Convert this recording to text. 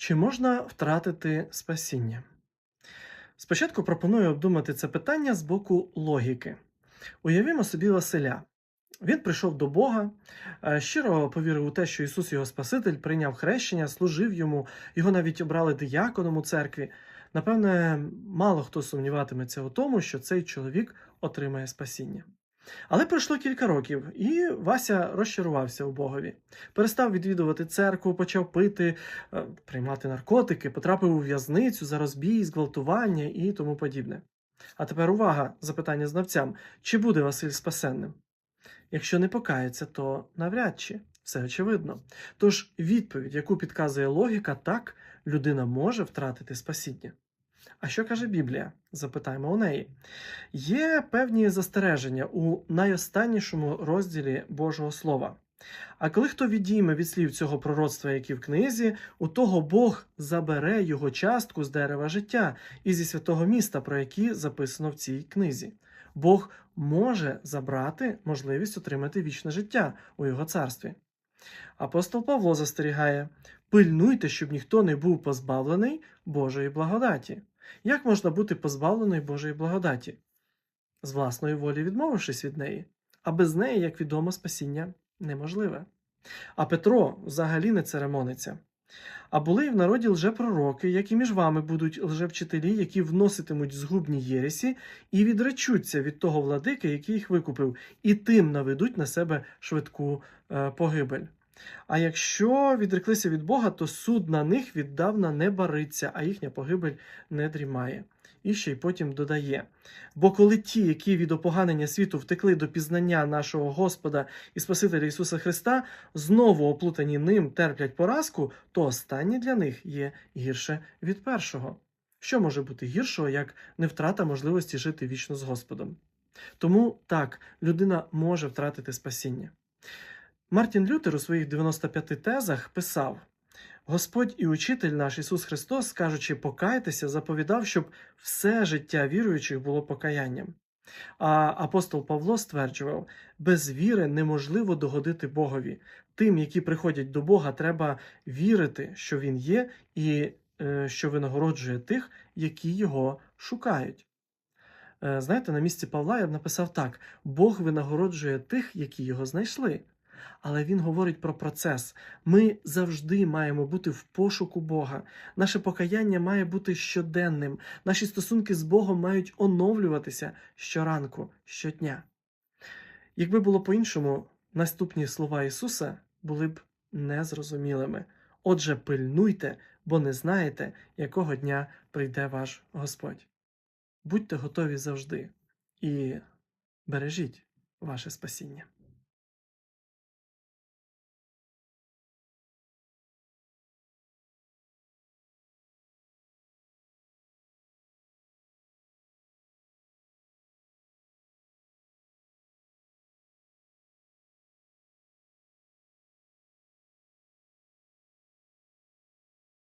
Чи можна втратити спасіння? Спочатку пропоную обдумати це питання з боку логіки. Уявімо собі Василя. Він прийшов до Бога, е, щиро повірив у те, що Ісус його Спаситель, прийняв хрещення, служив йому, його навіть обрали дияконом у церкві. Напевне, мало хто сумніватиметься у тому, що цей чоловік отримає спасіння. Але пройшло кілька років, і Вася розчарувався у Богові. Перестав відвідувати церкву, почав пити, е, приймати наркотики, потрапив у в'язницю за розбій, зґвалтування і тому подібне. А тепер увага, запитання знавцям: чи буде Василь спасенним? Якщо не покається, то навряд чи все очевидно. Тож відповідь, яку підказує логіка, так людина може втратити спасіння. А що каже Біблія? Запитаємо у неї. Є певні застереження у найостаннішому розділі Божого Слова. А коли хто відійме від слів цього пророцтва, які в книзі, у того Бог забере його частку з дерева життя і зі святого міста, про які записано в цій книзі. Бог може забрати можливість отримати вічне життя у його царстві. Апостол Павло застерігає: пильнуйте, щоб ніхто не був позбавлений Божої благодаті. Як можна бути позбавленою Божої благодаті? З власної волі відмовившись від неї, а без неї, як відомо, спасіння неможливе. А Петро взагалі не церемониться. А були і в народі лжепророки, як і між вами будуть лжевчителі, які вноситимуть згубні єресі і відречуться від того владики, який їх викупив, і тим наведуть на себе швидку е, погибель. А якщо відреклися від Бога, то суд на них віддавна не бариться, а їхня погибель не дрімає. І ще й потім додає: бо коли ті, які від опоганення світу втекли до пізнання нашого Господа і Спасителя Ісуса Христа, знову оплутані ним терплять поразку, то останнє для них є гірше від першого. Що може бути гіршого, як не втрата можливості жити вічно з Господом? Тому так, людина може втратити спасіння. Мартін Лютер у своїх 95 тезах писав: Господь і учитель наш Ісус Христос, кажучи, покайтеся, заповідав, щоб все життя віруючих було покаянням. А апостол Павло стверджував, без віри неможливо догодити Богові. Тим, які приходять до Бога, треба вірити, що Він є, і е, що винагороджує тих, які його шукають. Е, знаєте, на місці Павла я б написав так: Бог винагороджує тих, які його знайшли. Але він говорить про процес. Ми завжди маємо бути в пошуку Бога. Наше покаяння має бути щоденним. Наші стосунки з Богом мають оновлюватися щоранку, щодня. Якби було по-іншому, наступні слова Ісуса були б незрозумілими. Отже, пильнуйте, бо не знаєте, якого дня прийде ваш Господь. Будьте готові завжди і бережіть ваше спасіння.